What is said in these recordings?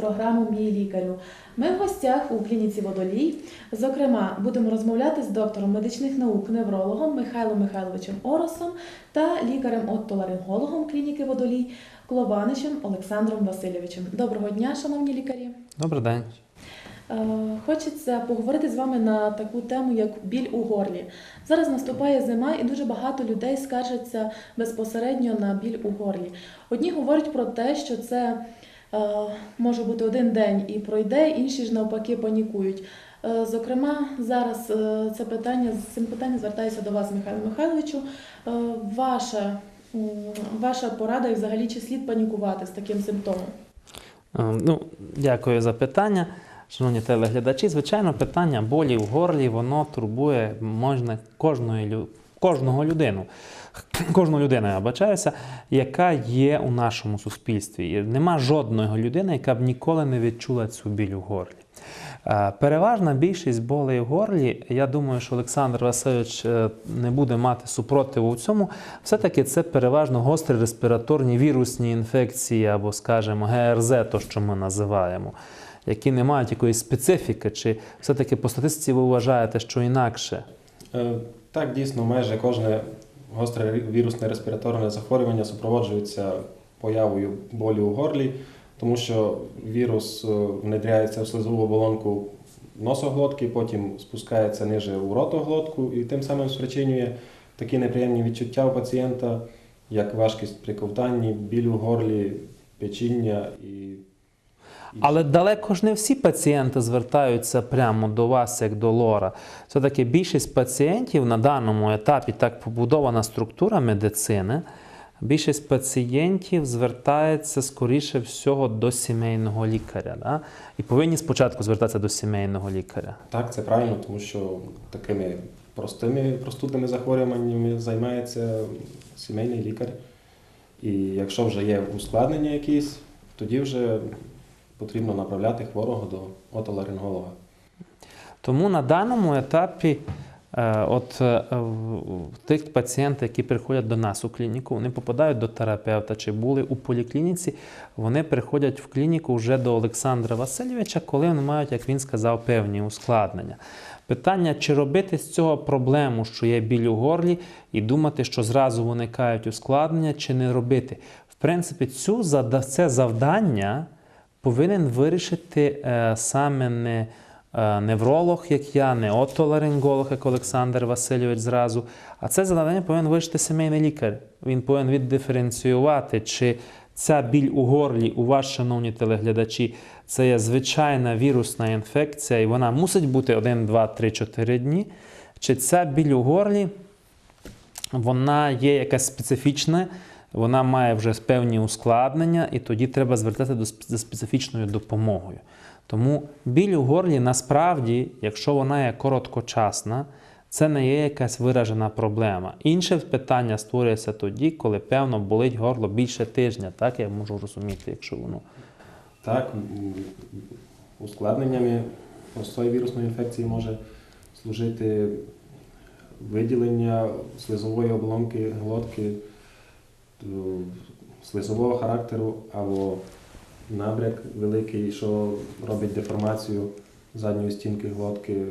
програму Мій лікарю. Ми в гостях у клініці Водолій. Зокрема, будемо розмовляти з доктором медичних наук, неврологом Михайлом Михайловичем Оросом та лікарем-оттоларингологом клініки Водолій Клованичем Олександром Васильовичем. Доброго дня, шановні лікарі. Добрий день. Е, Хочеться поговорити з вами на таку тему, як біль у горлі. Зараз наступає зима, і дуже багато людей скаржаться безпосередньо на біль у горлі. Одні говорять про те, що це може бути один день і пройде, інші ж навпаки панікують. Е, Зокрема, зараз е, це питання з цим питанням звертаюся до вас, Михайло Михайловичу. Е, Ваша, ваша порада і взагалі чи слід панікувати з таким симптомом? Е, Ну, дякую за питання. Шановні телеглядачі, звичайно, питання болі в горлі, воно турбує можна кожної, кожного людину. Кожну людину, я бачаюся, яка є у нашому суспільстві. І нема жодної людини, яка б ніколи не відчула цю біль у горлі. Е, Переважна більшість болей в горлі, я думаю, що Олександр Васильович е, не буде мати супротиву у цьому. Все-таки це переважно гострі респіраторні вірусні інфекції або, скажімо, ГРЗ, то що ми називаємо, які не мають якоїсь специфіки, чи все-таки по статистиці ви вважаєте, що інакше? Так, дійсно, майже кожне гостре вірусне респіраторне захворювання супроводжується появою болю у горлі, тому що вірус е, внедряється в слизову оболонку носоглотки, потім спускається ниже у ротоглотку і тим самим спричинює такі неприємні відчуття у пацієнта, як важкість при ковтанні, біль у горлі, печіння і. Але далеко ж не всі пацієнти звертаються прямо до вас, як до лора. Все-таки більшість пацієнтів на даному етапі так побудована структура медицини. Більшість пацієнтів звертається скоріше всього до сімейного лікаря. Да? І повинні спочатку звертатися до сімейного лікаря. Так, це правильно, тому що такими простими простудними захворюваннями займається сімейний лікар. І якщо вже є ускладнення якісь, тоді вже потрібно направляти хворого до отоларинголога. Тому на даному етапі, е, от е, тих пацієнтів, які приходять до нас у клініку, вони попадають до терапевта чи були у поліклініці, вони приходять в клініку вже до Олександра Васильовича, коли вони мають, як він сказав, певні ускладнення. Питання, чи робити з цього проблему, що є біль у горлі, і думати, що зразу виникають ускладнення, чи не робити. В принципі, цю це завдання повинен вирішити е, саме не е, невролог, як я, не отоларинголог, як Олександр Васильович зразу. А це завдання повинен вирішити сімейний лікар. Він повинен віддиференціювати, чи ця біль у горлі у вас, шановні телеглядачі, це є звичайна вірусна інфекція, і вона мусить бути 1, 2, 3, 4 дні. Чи ця біль у горлі вона є якась специфічна, вона має вже певні ускладнення, і тоді треба звертатися за специфічною допомогою. Тому біль у горлі насправді, якщо вона є короткочасна, це не є якась виражена проблема. Інше питання створюється тоді, коли певно болить горло більше тижня. Так я можу розуміти, якщо воно. Так, ускладненнями простої вірусної інфекції може служити виділення слизової оболонки глотки слизового характеру або набряк великий, що робить деформацію задньої стінки глотки.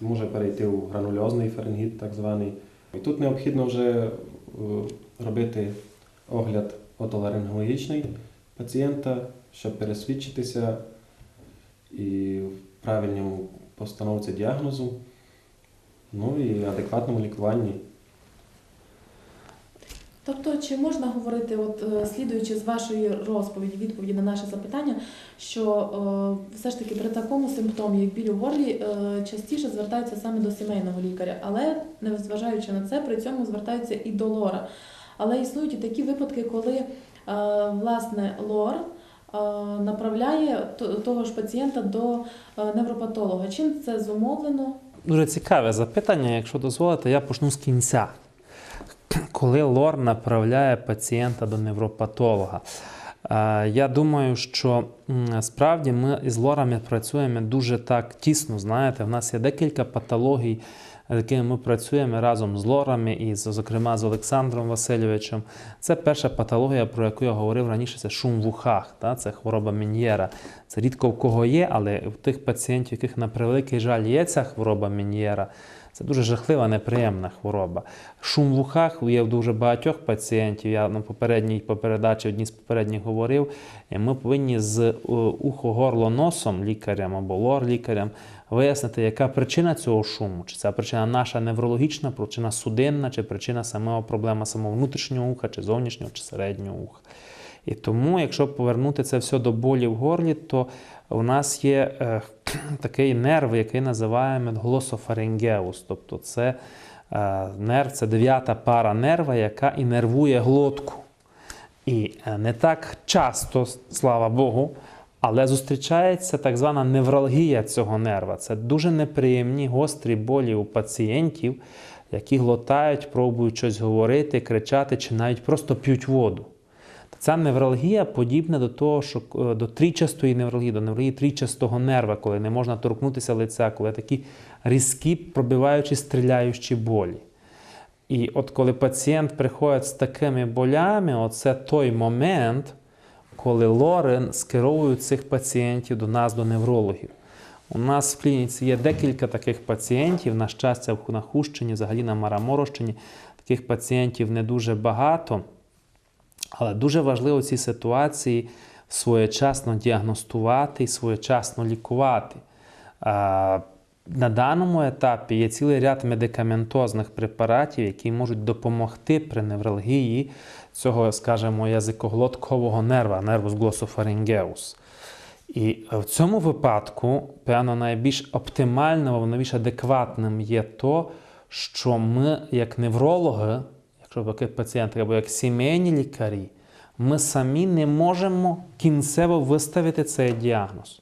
Може перейти у гранульозний фарингіт, так званий. І тут необхідно вже е, робити огляд отоларингологічний пацієнта, щоб пересвідчитися і в правильному постановці діагнозу, ну і адекватному лікуванні. Тобто, чи можна говорити, от е, слідуючи з вашої розповіді, відповіді на наше запитання, що е, все ж таки при такому симптомі, як біль у горлі, е, частіше звертаються саме до сімейного лікаря, але незважаючи на це, при цьому звертаються і до лора. Але існують і такі випадки, коли власне лор направляє того ж пацієнта до невропатолога. Чим це зумовлено? Дуже цікаве запитання, якщо дозволите, я почну з кінця. Коли лор направляє пацієнта до невропатолога. Я думаю, що справді ми із лорами працюємо дуже так тісно. Знаєте, в нас є декілька патологій з якими ми працюємо разом з лорами і, зокрема, з Олександром Васильовичем. Це перша патологія, про яку я говорив раніше, це шум в ухах. Та? Це хвороба Мен'єра. Це рідко в кого є, але в тих пацієнтів, яких на превеликий жаль є ця хвороба Мен'єра, це дуже жахлива, неприємна хвороба. Шум в ухах є в дуже багатьох пацієнтів. Я на попередній по передачі одній з попередніх говорив. Ми повинні з е, ухо-горло-носом лікарям або лор-лікарям вияснити, яка причина цього шуму. Чи це причина наша неврологічна, причина судинна, чи причина самого проблема самого внутрішнього уха, чи зовнішнього, чи середнього уха. І тому, якщо повернути це все до болі в горлі, то у нас є е, такий нерв, який називаємо глософарингеус. Тобто це е, нерв, це дев'ята пара нерва, яка інервує глотку. І е, не так часто, слава Богу, але зустрічається так звана невралгія цього нерва. Це дуже неприємні гострі болі у пацієнтів, які глотають, пробують щось говорити, кричати чи навіть просто п'ють воду. Ця невралгія подібна до того, що е, до трічастої невралгії, до невралгії трічастого нерва, коли не можна торкнутися лиця, коли такі різкі, пробиваючі, стріляючі болі. І от коли пацієнт приходить з такими болями, оце той момент, коли лорен скеровують цих пацієнтів до нас, до неврологів. У нас в клініці є декілька таких пацієнтів, на щастя, на Хущині, взагалі на Мараморощині. Таких пацієнтів не дуже багато. Але дуже важливо в цій ситуації своєчасно діагностувати і своєчасно лікувати. На даному етапі є цілий ряд медикаментозних препаратів, які можуть допомогти при невралгії цього, скажімо, язикоглоткового нерва, нервус глософарингеус. І в цьому випадку, певно, найбільш оптимальним або найбільш адекватним є то, що ми, як неврологи, якщо такі пацієнти або як сімейні лікарі, ми самі не можемо кінцево виставити цей діагноз.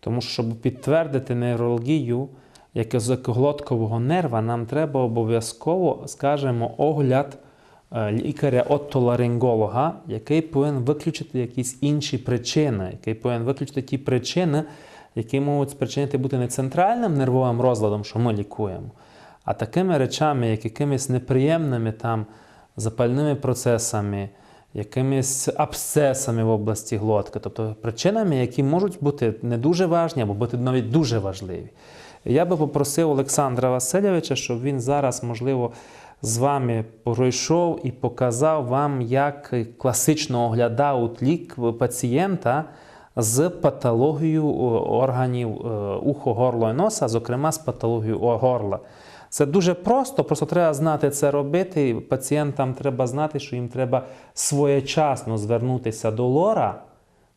Тому що, щоб підтвердити неврологію як язикоглоткового нерва, нам треба обов'язково, скажімо, огляд е, лікаря-оттоларинголога, який повинен виключити якісь інші причини, який повинен виключити ті причини, які можуть спричинити бути не центральним нервовим розладом, що ми лікуємо, а такими речами, як якимись неприємними там запальними процесами, якимись абсцесами в області глотки, тобто причинами, які можуть бути не дуже важні або бути навіть дуже важливі. Я би попросив Олександра Васильовича, щоб він зараз, можливо, з вами пройшов і показав вам, як класично оглядав лік пацієнта з патологією е, органів е, ухо, горло і носа, зокрема з патологією горла. Це дуже просто, просто треба знати це робити. Пацієнтам треба знати, що їм треба своєчасно звернутися до лора,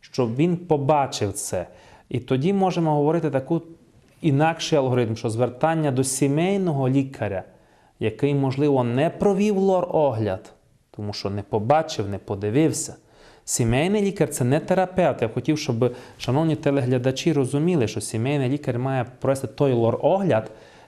щоб він побачив це. І тоді можемо говорити таку інакший алгоритм, що звертання до сімейного лікаря, який, можливо, не провів лор-огляд, тому що не побачив, не подивився. Сімейний лікар це не терапевт. Я хотів, щоб шановні телеглядачі розуміли, що сімейний лікар має провести той лор-огляд,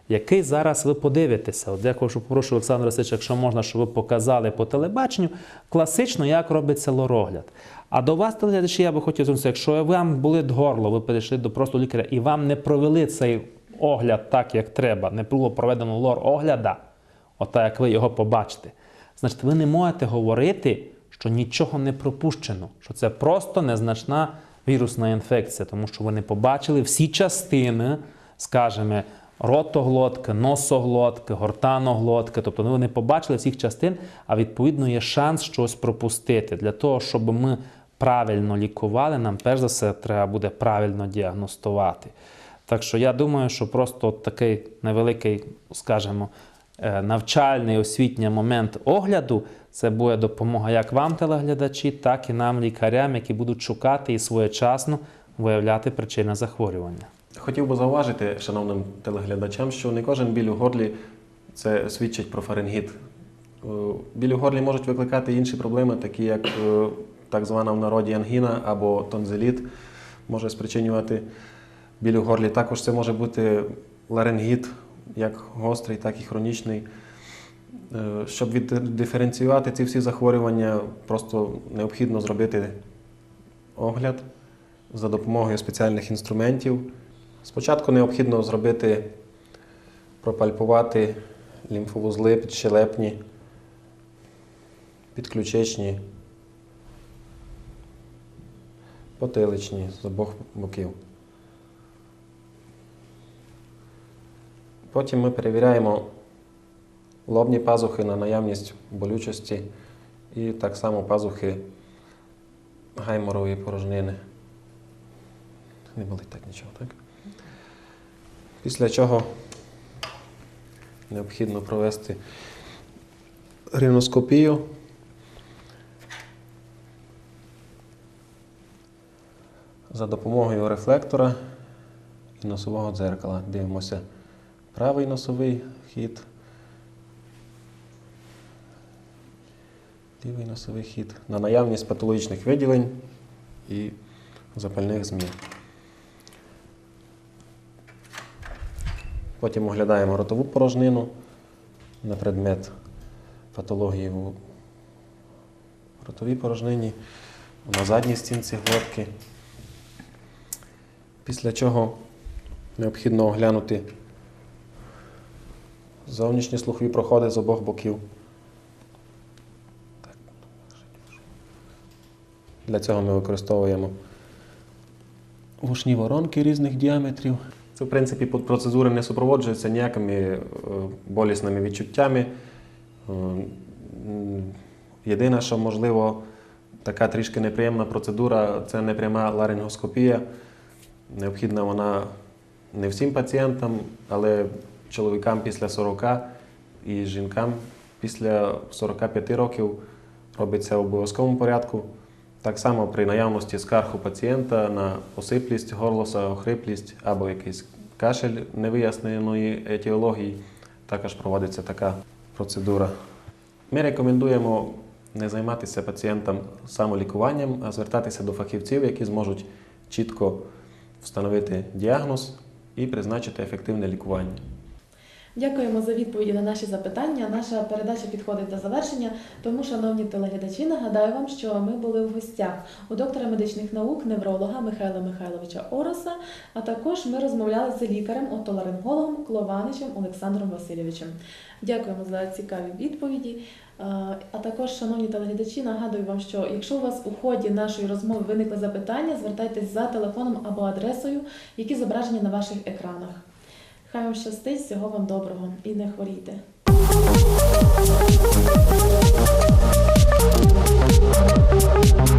який зараз ви подивитеся. От я кажу, прошу Олександра Васильовича, якщо можна, щоб ви показали по телебаченню, класично, як робиться лорогляд. А до вас, телеглядачі, я би хотів звернутися, якщо вам болить горло, ви прийшли до просто лікаря і вам не провели цей огляд так, як треба, не було проведено лор-огляда, отак як ви його побачите, значить, ви не можете говорити, що нічого не пропущено, що це просто незначна вірусна інфекція, тому що ви не побачили всі частини, скажімо, ротоглотки, носоглотки, гортаноглотки, тобто ви не побачили всіх частин, а відповідно є шанс щось пропустити. Для того, щоб ми правильно лікували, нам перш за все треба буде правильно діагностувати. Так що я думаю, що просто от такий невеликий, скажімо, е, навчальний освітній момент огляду це буде допомога як вам, телеглядачі, так і нам, лікарям, які будуть шукати і своєчасно виявляти причини захворювання. Хотів би зауважити шановним телеглядачам, що не кожен біль у горлі це свідчить про фарингіт. Е, Біль у горлі можуть викликати інші проблеми, такі як е, так звана в народі ангіна або тонзиліт, може спричинювати біль у горлі. Також це може бути ларингіт, як гострий, так і хронічний. Е, Щоб віддиференціювати ці всі захворювання, просто необхідно зробити огляд за допомогою спеціальних інструментів. Спочатку необхідно зробити пропальпувати лімфовузли підщелепні, підключичні, потиличні з обох боків. Потім ми перевіряємо лобні пазухи на наявність болючості і так само пазухи гайморової порожнини. Не болить так нічого, так? Після чого необхідно провести рівноскопію. За допомогою рефлектора і носового дзеркала. Дивимося правий носовий хід, лівий носовий хід на наявність патологічних виділень і запальних змін. Потім оглядаємо ротову порожнину на предмет патології в ротовій порожнині, на задній стінці глотки. Після чого необхідно оглянути зовнішні слухові проходи з обох боків. Для цього ми використовуємо вушні воронки різних діаметрів. Це, в принципі, процедури не супроводжуються ніякими е, болісними відчуттями. Е, Єдине, що можливо, така трішки неприємна процедура це непряма ларингоскопія. Необхідна вона не всім пацієнтам, але чоловікам після 40 і жінкам після 45 років робиться в обов'язковому порядку. Так само при наявності скарг у пацієнта на осиплість горлоса, охриплість або якийсь кашель невиясненої етіології, також проводиться така процедура. Ми рекомендуємо не займатися пацієнтам самолікуванням, а звертатися до фахівців, які зможуть чітко встановити діагноз і призначити ефективне лікування. Дякуємо за відповіді на наші запитання. Наша передача підходить до завершення. Тому, шановні телеглядачі, нагадаю вам, що ми були в гостях у доктора медичних наук, невролога Михайла Михайловича Ороса, а також ми розмовляли з лікарем, отоларингологом Клованичем Олександром Васильовичем. Дякуємо за цікаві відповіді. А також, шановні телеглядачі, нагадую вам, що якщо у вас у ході нашої розмови виникли запитання, звертайтесь за телефоном або адресою, які зображені на ваших екранах. Хай вам щастить, всього вам доброго і не хворійте. Thank